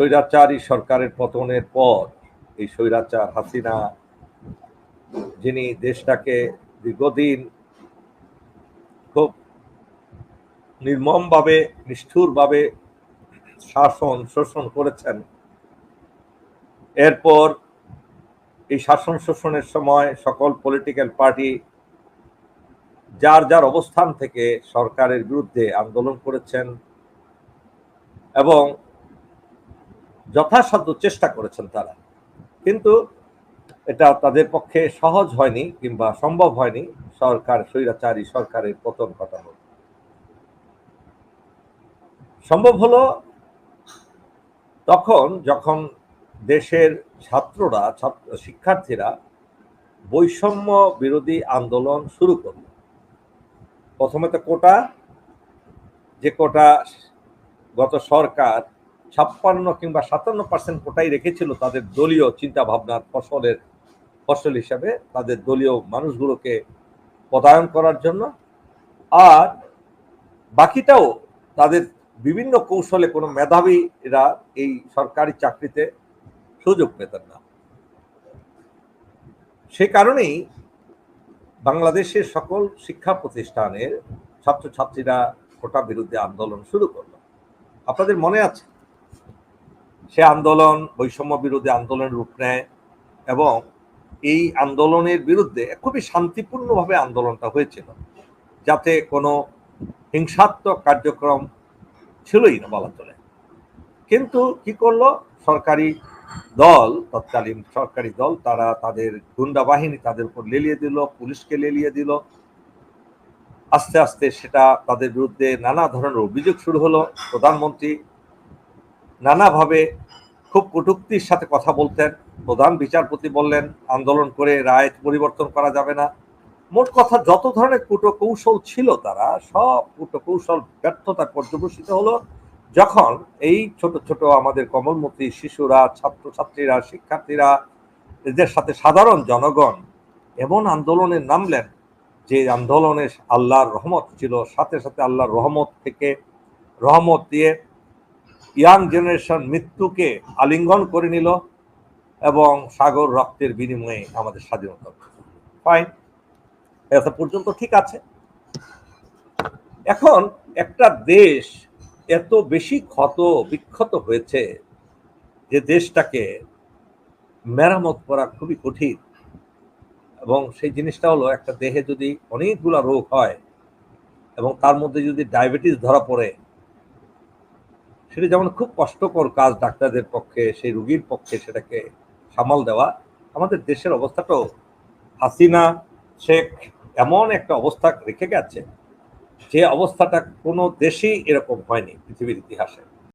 স্বৈরাচারী সরকারের পতনের পর এই স্বৈরাচার হাসিনা, যিনি দেশটাকে দীর্ঘদিন খুব নির্মমভাবে, নিষ্ঠুরভাবে শাসন, শোষণ করেছেন, এরপর এই শাসন শোষণের সময় সকল পলিটিক্যাল পার্টি যার যার অবস্থান থেকে সরকারের বিরুদ্ধে আন্দোলন করেছেন এবং যথাসাধ্য চেষ্টা করেছেন তারা। কিন্তু এটা তাদের পক্ষে সহজ হয়নি কিংবা সম্ভব হয়নি সরকার, স্বৈরাচারী সরকারের পতন ঘটানো সম্ভব হলো তখন যখন দেশের ছাত্ররা, ছাত্র, শিক্ষার্থীরা বৈষম্য বিরোধী আন্দোলন শুরু করল। প্রথমে তো কোটা, যে কোটা গত সরকার ছাপ্পান্ন কিংবা সাতান্ন পার্সেন্ট কোটাই রেখেছিল তাদের দলীয় চিন্তা ভাবনার ফসলের, ফসল হিসাবে তাদের দলীয় মানুষগুলোকে পদায়ন করার জন্য। আর বাকিটাও তাদের বিভিন্ন কৌশলে কোনো মেধাবীরা এই সরকারি চাকরিতে সুযোগ পেতেন না। সে কারণেই বাংলাদেশের সকল শিক্ষা প্রতিষ্ঠানের ছাত্রছাত্রীরা কোটা বিরুদ্ধে আন্দোলন শুরু করল। আপনাদের মনে আছে সে আন্দোলন, বৈষম্য বিরোধী আন্দোলনের রূপ নেয় এবং এই আন্দোলনের বিরুদ্ধে খুবই শান্তিপূর্ণভাবে আন্দোলনটা হয়েছিল। যাতে কোনো হিংসাত্মক কার্যক্রম ছিলই না বলা চলে। কিন্তু কি করল? সরকারি দল, তৎকালীন সরকারি দল, তারা তাদের গুন্ডা বাহিনী তাদের উপর লেলিয়ে দিল, পুলিশকে লেলিয়ে দিল। আস্তে আস্তে সেটা তাদের বিরুদ্ধে নানা ধরনের অভিযোগ শুরু হলো। প্রধানমন্ত্রী নানাভাবে খুব কটুক্তির সাথে কথা বলতেন। প্রধান বিচারপতি বললেন, আন্দোলন করে রায় পরিবর্তন করা যাবে না। মোট কথা, যত ধরনের কুটো কৌশল ছিল তারা, সব কুটো কৌশল ব্যর্থতায় পর্যবসিত হলো যখন এই ছোট ছোট আমাদের কমলমতি শিশুরা, ছাত্রছাত্রীরা, শিক্ষার্থীরা, এদের সাথে সাধারণ জনগণ এমন আন্দোলনে নামলেন যে আন্দোলনে আল্লাহর রহমত ছিল। সাথে সাথে আল্লাহর রহমত থেকে রহমত দিয়ে ইয়াং জেনারেশন মৃত্যুকে আলিঙ্গন করে নিল এবং সাগর রক্তের বিনিময়ে আমাদের স্বাধীনতা ফাইন এত পর্যন্ত ঠিক আছে। এখন একটা দেশ এত বেশি ক্ষত বিক্ষত হয়েছে যে দেশটাকে মেরামত করা খুবই কঠিন এবং সেই জিনিসটা হলো একটা দেহে যদি অনেকগুলা রোগ হয় এবং তার মধ্যে যদি ডায়াবেটিস ধরা পড়ে সেটা যেমন খুব কষ্টকর কাজ ডাক্তারদের পক্ষে, সেই রুগীর পক্ষে সেটাকে সামাল দেওয়া, আমাদের দেশের অবস্থাটাও হাসিনা, শেখ এমন একটা অবস্থা রেখে গেছে যে অবস্থাটা কোনো দেশেই এরকম হয়নি পৃথিবীর ইতিহাসে।